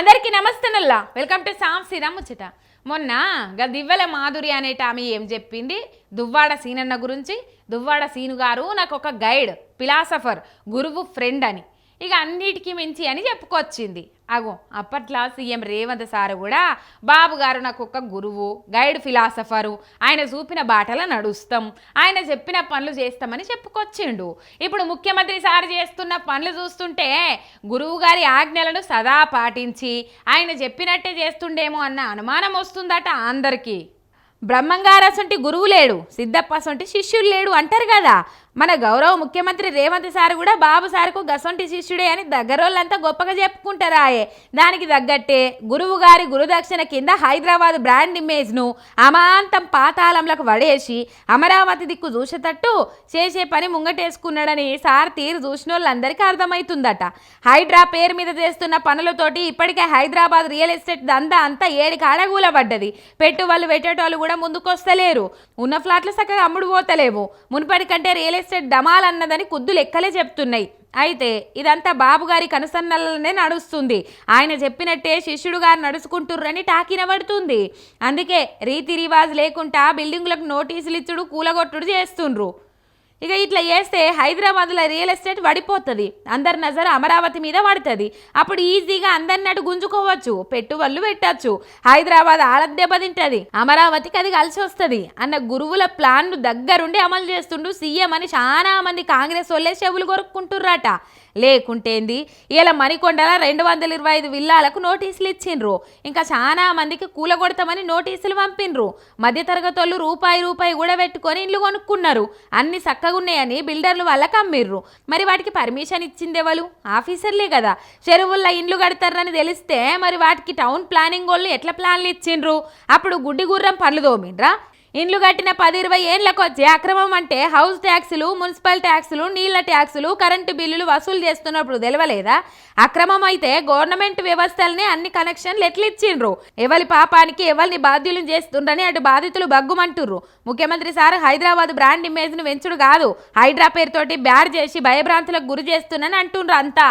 అందరికీ నమస్తేనల్లా welcome to Sam Sriram ముచ్చట. మొన్న గా దివ్వెల మాధురి అనేట ఆమె ఏం చెప్పింది? దువ్వాడ సీనన్న గురించి. దువ్వాడ సీను గారు నాకు ఒక గైడ్ ఫిలాసఫర్ గురువు ఫ్రెండ్ అని. ఇక అన్నిటికీ మించి అని చెప్పుకొచ్చింది. అగో అప్పట్లో సీఎం రేవంత్ సార్ కూడా బాబు గారు నాకు ఒక గురువు గైడ్ ఫిలాసఫరు. ఆయన చూపిన బాటల నడుస్తాం. ఆయన చెప్పిన పనులు చేస్తామని చెప్పుకొచ్చిండు. ఇప్పుడు ముఖ్యమంత్రి సార్ చేస్తున్న పనులు చూస్తుంటే గురువు గారి ఆజ్ఞలను సదా పాటించి ఆయన చెప్పినట్టే చేస్తుండేమో అన్న అనుమానం వస్తుందట అందరికీ. బ్రహ్మంగారసంటి గురువు లేడు సిద్ధప్ప సొంటి శిష్యుడు లేడు అంటారు కదా. మన గౌరవ ముఖ్యమంత్రి రేవంత్ సార్ కూడా బాబు సార్కు గసొంటి శిష్యుడే అని దగ్గరోళ్ళంతా గొప్పగా చెప్పుకుంటారాయే. దానికి తగ్గట్టే గురువు గారి గురుదక్షిణ కింద హైదరాబాద్ బ్రాండ్ ఇమేజ్ను అమాంతం పాతాళంలకు వడేసి అమరావతి దిక్కు చూసేటట్టు చేసే పని ముంగటేసుకున్నాడని సార్ తీరు చూసిన వాళ్ళందరికీ అర్థమవుతుందట హైడ్రా పేరు మీద చేస్తున్న పనులతోటి ఇప్పటికే హైదరాబాద్ రియల్ ఎస్టేట్ దందా అంతా ఏడి కాడగూలబడ్డది పెట్టుబడులు పెట్టేటోళ్ళు కూడా ముందుకొస్తలేరు. ఉన్న ఫ్లాట్లు చక్కగా అమ్ముడు పోతలేవు. మునుపటి కంటే రియల్ ఎస్టేట్ దమాలన్నదని కుద్దు లెక్కలే చెప్తున్నాయి. అయితే ఇదంతా బాబు గారి కనుసన్నలనే నడుస్తుంది. ఆయన చెప్పినట్టే శిష్యుడు గారు నడుచుకుంటుర్రని టాకినబడుతుంది అందుకే రీతి రివాజ్ లేకుండా బిల్డింగులకు నోటీసులు ఇచ్చుడు కూలగొట్టుడు చేస్తుండ్రు. ఇక ఇట్లా చేస్తే హైదరాబాద్లో రియల్ ఎస్టేట్ పడిపోతుంది అందరి నజర అమరావతి మీద పడుతుంది అప్పుడు ఈజీగా అందరిని అటు గుంజుకోవచ్చు పెట్టుబడులు పెట్టచ్చు. హైదరాబాద్ ఆలద దెబ్బతింటది. అమరావతికి అది కలిసి వస్తుంది అన్న గురువుల ప్లాన్ను దగ్గరుండి అమలు చేస్తుండు సీఎం అని చాలా మంది కాంగ్రెస్ వాళ్ళే చెవులు కొరుక్కుంటుర్రట. లేకుంటేంది ఇలా మణికొండల రెండు వందల ఇరవై ఐదు విల్లాలకు నోటీసులు ఇచ్చిండ్రు. ఇంకా చాలా మందికి కూలగొడతామని నోటీసులు పంపిండ్రు. మధ్యతరగతోళ్ళు రూపాయి రూపాయి కూడా పెట్టుకొని ఇల్లు కొనుక్కున్నారు. అన్ని చక్కగా చక్కగున్నాయని బిల్డర్లు వాళ్ళకి అమ్మిర్రు. మరి వాటికి పర్మిషన్ ఇచ్చింది ఎవరు ఆఫీసర్లే కదా. చెరువుల్లో ఇండ్లు కడతారని తెలిస్తే మరి వాటికి టౌన్ ప్లానింగ్ వాళ్ళు ఎట్లా ప్లాన్లు ఇచ్చిండ్రు? అప్పుడు గుడ్డి గుర్రం పళ్ళు తోమిండ్రా? ఇండ్లు కట్టిన పది ఇరవై ఏళ్ళకు వచ్చే అక్రమం అంటే హౌస్ ట్యాక్సులు మున్సిపల్ ట్యాక్సులు నీళ్ళ ట్యాక్సులు కరెంటు బిల్లులు వసూలు చేస్తున్నప్పుడు తెలవలేదా? అక్రమం అయితే గవర్నమెంట్ వ్యవస్థలనే అన్ని కనెక్షన్లు ఎట్లిచ్చిండ్రు? ఎవరి పాపానికి ఎవరిని బాధ్యులను చేస్తుండ్రని అటు బాధితులు బగ్గుమంటుర్రు. ముఖ్యమంత్రి సార్ హైదరాబాద్ బ్రాండ్ ఇమేజ్ను పెంచుడు కాదు హైడ్రా పేరుతోటి బ్యాడ్ చేసి భయభ్రాంతులకు గురి చేస్తున్నని అంటుండ్రు అంతా.